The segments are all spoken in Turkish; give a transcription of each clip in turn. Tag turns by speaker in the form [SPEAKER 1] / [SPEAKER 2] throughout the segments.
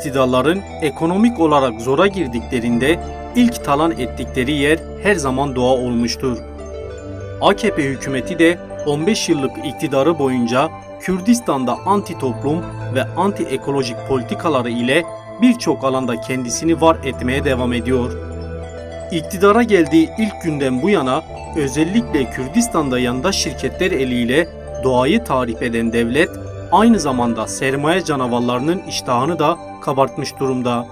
[SPEAKER 1] iktidarların ekonomik olarak zora girdiklerinde ilk talan ettikleri yer her zaman doğa olmuştur. AKP hükümeti de 15 yıllık iktidarı boyunca Kürdistan'da anti toplum ve anti ekolojik politikaları ile birçok alanda kendisini var etmeye devam ediyor. İktidara geldiği ilk günden bu yana özellikle Kürdistan'da yandaş şirketler eliyle doğayı tahrip eden devlet aynı zamanda sermaye canavarlarının iştahını da kabartmış durumda.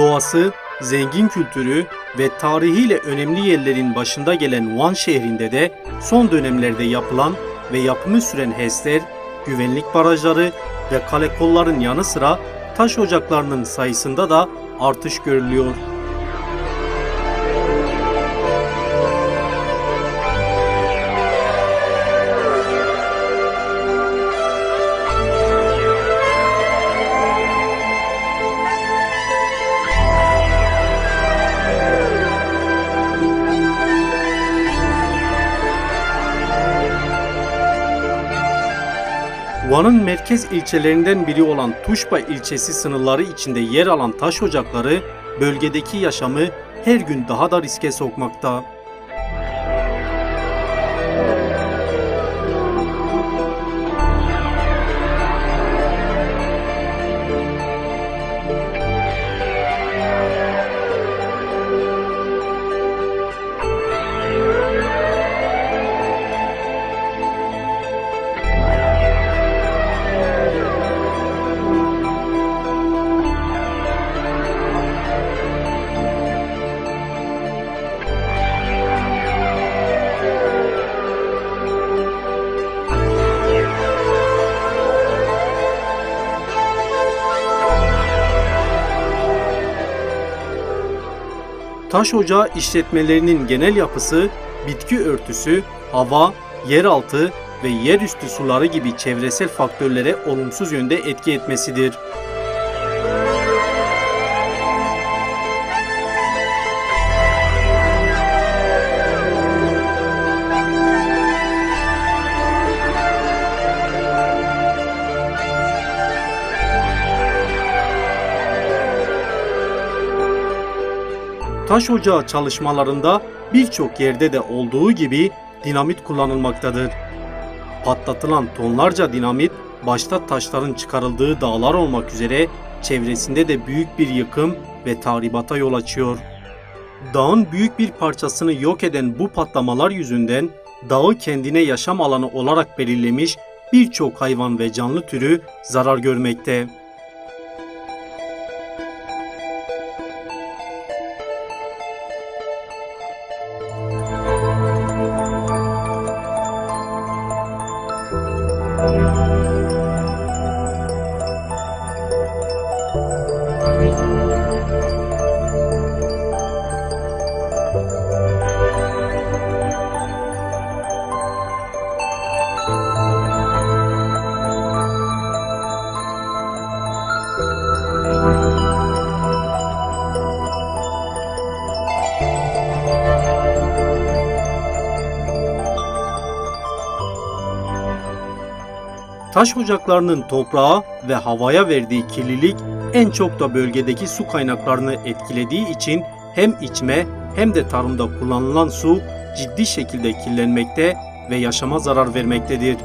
[SPEAKER 1] Doğası, zengin kültürü ve tarihiyle önemli yerlerin başında gelen Van şehrinde de son dönemlerde yapılan ve yapımı süren HES'ler, güvenlik barajları ve kale kolların yanı sıra taş ocaklarının sayısında da artış görülüyor. Van'ın merkez ilçelerinden biri olan Tuşba ilçesi sınırları içinde yer alan taş ocakları bölgedeki yaşamı her gün daha da riske sokmakta. Taş ocağı işletmelerinin genel yapısı bitki örtüsü, hava, yeraltı ve yerüstü suları gibi çevresel faktörlere olumsuz yönde etki etmesidir. Taş ocağı çalışmalarında birçok yerde de olduğu gibi dinamit kullanılmaktadır. Patlatılan tonlarca dinamit başta taşların çıkarıldığı dağlar olmak üzere çevresinde de büyük bir yıkım ve tahribata yol açıyor. Dağın büyük bir parçasını yok eden bu patlamalar yüzünden dağı kendine yaşam alanı olarak belirlemiş birçok hayvan ve canlı türü zarar görmekte. Taş ocaklarının toprağa ve havaya verdiği kirlilik en çok da bölgedeki su kaynaklarını etkilediği için hem içme hem de tarımda kullanılan su ciddi şekilde kirlenmekte ve yaşama zarar vermektedir.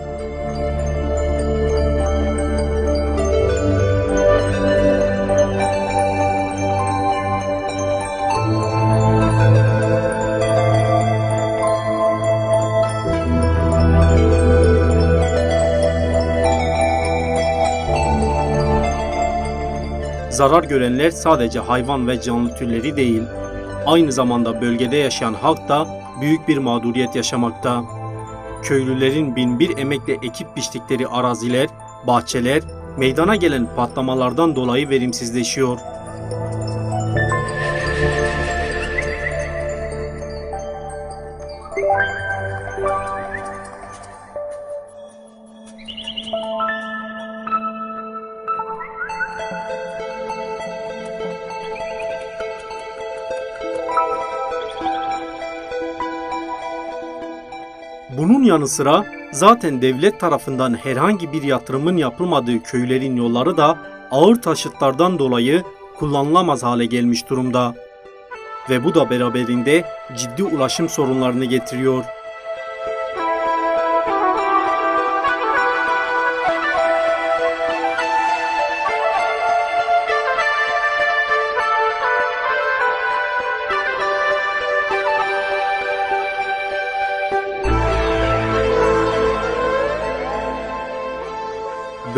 [SPEAKER 1] Zarar görenler sadece hayvan ve canlı türleri değil, aynı zamanda bölgede yaşayan halk da büyük bir mağduriyet yaşamakta. Köylülerin binbir emekle ekip biçtikleri araziler, bahçeler meydana gelen patlamalardan dolayı verimsizleşiyor. Bunun yanı sıra zaten devlet tarafından herhangi bir yatırımın yapılmadığı köylerin yolları da ağır taşıtlardan dolayı kullanılamaz hale gelmiş durumda. Ve bu da beraberinde ciddi ulaşım sorunlarını getiriyor.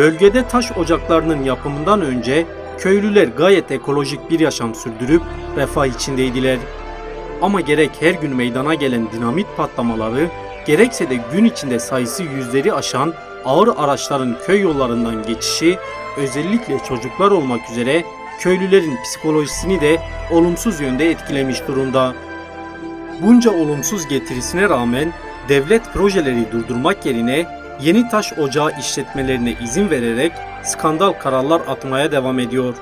[SPEAKER 1] Bölgede taş ocaklarının yapımından önce köylüler gayet ekolojik bir yaşam sürdürüp refah içindeydiler. Ama gerek her gün meydana gelen dinamit patlamaları, gerekse de gün içinde sayısı yüzleri aşan ağır araçların köy yollarından geçişi, özellikle çocuklar olmak üzere köylülerin psikolojisini de olumsuz yönde etkilemiş durumda. Bunca olumsuz getirisine rağmen devlet projeleri durdurmak yerine yeni taş ocağı işletmelerine izin vererek skandal kararlar atmaya devam ediyor.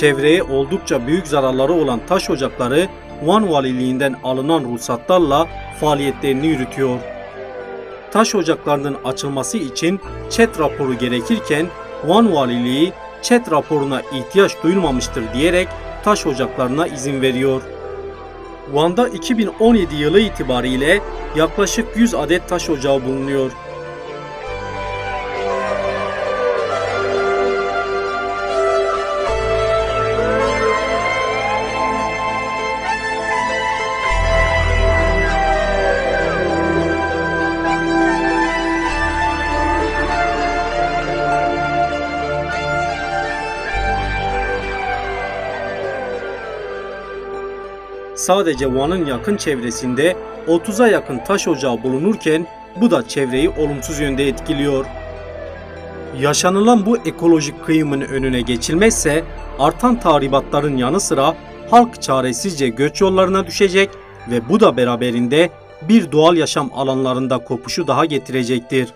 [SPEAKER 1] Çevreye oldukça büyük zararları olan taş ocakları Van Valiliğinden alınan ruhsatlarla faaliyetlerini yürütüyor. Taş ocaklarının açılması için ÇED raporu gerekirken Van Valiliği ÇED raporuna ihtiyaç duyulmamıştır diyerek taş ocaklarına izin veriyor. Van'da 2017 yılı itibariyle yaklaşık 100 adet taş ocağı bulunuyor. Sadece Van'ın yakın çevresinde 30'a yakın taş ocağı bulunurken bu da çevreyi olumsuz yönde etkiliyor. Yaşanılan bu ekolojik kıyımın önüne geçilmezse artan tahribatların yanı sıra halk çaresizce göç yollarına düşecek ve bu da beraberinde bir doğal yaşam alanlarında kopuşu daha getirecektir.